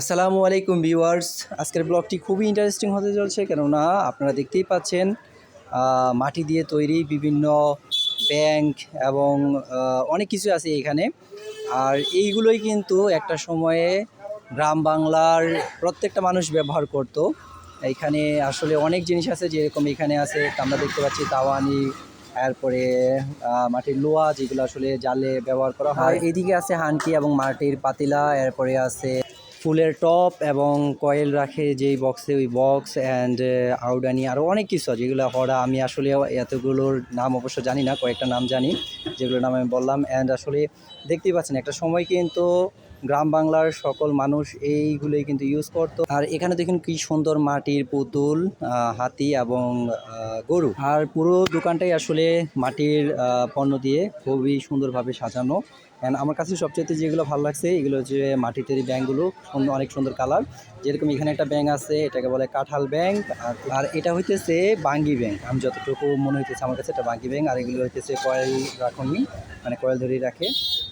আসসালামু আলাইকুম ভিউয়ার্স। আজকের ব্লগটি খুবই ইন্টারেস্টিং হতে চলছে কেননা আপনারা দেখতেই পাচ্ছেন মাটি দিয়ে তৈরি বিভিন্ন ব্যাংক এবং অনেক কিছু আছে এখানে। আর এইগুলোই কিন্তু একটা সময়ে গ্রাম বাংলার প্রত্যেকটা মানুষ ব্যবহার করত। এখানে আসলে অনেক জিনিস আছে যেরকম এখানে আছে, আমরা দেখতে পাচ্ছি তাওয়ানি এরপরে মাটির লোহা যেগুলো আসলে জালে ব্যবহার করা হয়। এদিকে আছে হানকি এবং মাটির পাতিলা, এরপরে আছে ফুলের টপ এবং কয়েল রাখে যেই বক্সে ওই বক্স অ্যান্ড আউডানি আরও অনেক কিছু আছে। যেগুলো হরা, আমি আসলে এতগুলোর নাম অবশ্য জানি না, কয়েকটা নাম জানি, যেগুলোর নাম আমি বললাম। অ্যান্ড আসলে দেখতেই পাচ্ছেন, একটা সময় কিন্তু গ্রাম বাংলার সকল মানুষ এইগুলোই কিন্তু ইউজ করতো। আর এখানে দেখুন কি সুন্দর মাটির পুতুল হাতি এবং গরু। আর পুরো দোকানটাই আসলে মাটির পণ্য দিয়ে খুবই সুন্দরভাবে সাজানো। অ্যান্ড আমার কাছে সবচেয়ে যেগুলো ভালো লাগছে, এগুলো হচ্ছে মাটি তৈরি ব্যাংকগুলো অনেক সুন্দর কালার যেরকম এখানে একটা ব্যাংক আছে, এটাকে বলে কাঁঠাল ব্যাংক আর এটা হইতেছে বাঙ্গি ব্যাংক আমি যতটুকু মনে হইতেছে আমার কাছে এটা বাঙ্গি ব্যাংক আর এগুলো হইতেছে কয়েল রাখনি মানে কয়েল ধরে রাখে।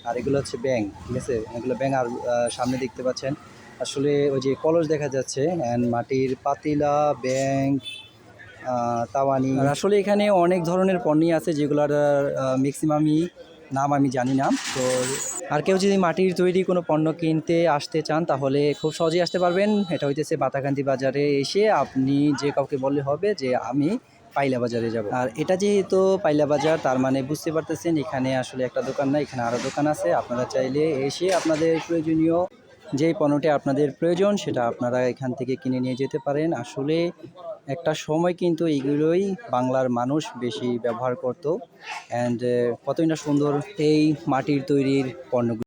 আর এগুলো হচ্ছে ব্যাংক ঠিক আছে? এগুলো ব্যাংক আর সামনে দেখতে পাচ্ছেন। আসলে ওই যে কলস দেখা যাচ্ছে অ্যান্ড মাটির পাতিলা আহ, তাওয়ানি। আসলে এখানে অনেক ধরনের পণ্যই আছে যেগুলোর ম্যাক্সিমামই নাম আমি জানি না। তো আর কেউ যদি মাটির তৈরি কোনো পণ্য কিনতে আসতে চান তাহলে খুব সহজেই আসতে পারবেন। এটা হইতেছে বাতাকান্দি বাজারে এসে আপনি যে কাউকে বললে হবে যে আমি পাইলা বাজারে যাব। আর এটা যেহেতু পাইলা বাজার তার মানে বুঝতে পারতেছেন, এখানে আসলে একটা দোকান না এখানে আরও দোকান আছে। আপনারা চাইলে এসে আপনাদের প্রয়োজনীয় যেই পণ্যটি আপনাদের প্রয়োজন, সেটা আপনারা এখান থেকে কিনে নিয়ে যেতে পারেন। আসলে একটা সময় কিন্তু এইগুলোই বাংলার মানুষ বেশি ব্যবহার করতো। অ্যান্ড কতই না সুন্দর এই মাটির তৈরির পণ্যগুলো।